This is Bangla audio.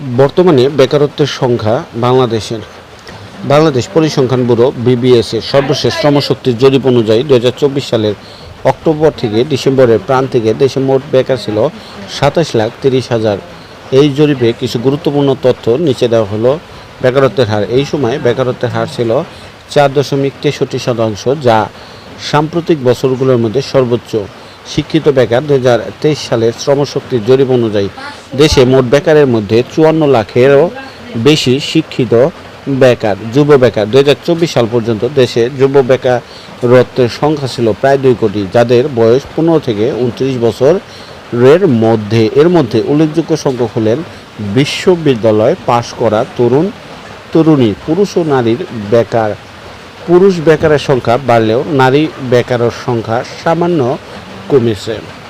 বর্তমানে বেকারত্বের সংখ্যা বাংলাদেশের, বাংলাদেশ পরিসংখ্যান ব্যুরো বিবিএস এর সর্বশেষ শ্রমশক্তির জরিপ অনুযায়ী দু হাজার চব্বিশ সালের অক্টোবর থেকে ডিসেম্বরের প্রান্তিকে দেশে মোট বেকার ছিল সাতাশ লাখ তিরিশ হাজার। এই জরিপে কিছু গুরুত্বপূর্ণ তথ্য নিচে দেওয়া হলো। বেকারত্বের হার, এই সময় বেকারত্বের হার ছিল চার দশমিক তেষট্টি শতাংশ, যা সাম্প্রতিক বছরগুলোর মধ্যে সর্বোচ্চ। শিক্ষিত বেকার দু হাজার তেইশ সালের শ্রমশক্তির জরিপ অনুযায়ী দেশে মোট বেকারের মধ্যে চুয়ান্ন লাখেরও বেশি শিক্ষিত বেকার, যুব বেকার। দু হাজার চব্বিশ সাল পর্যন্ত দেশে যুব বেকারত্বের সংখ্যা ছিল প্রায় দুই কোটি, যাদের বয়স পনেরো থেকে উনত্রিশ বছরের মধ্যে। এর মধ্যে উল্লেখযোগ্য সংখ্যক হলেন বিশ্ববিদ্যালয় পাশ করা তরুণ, তরুণী, পুরুষ ও নারীর বেকার। পুরুষ বেকারের সংখ্যা বাড়লেও নারী বেকারের সংখ্যা সামান্য Comecemos.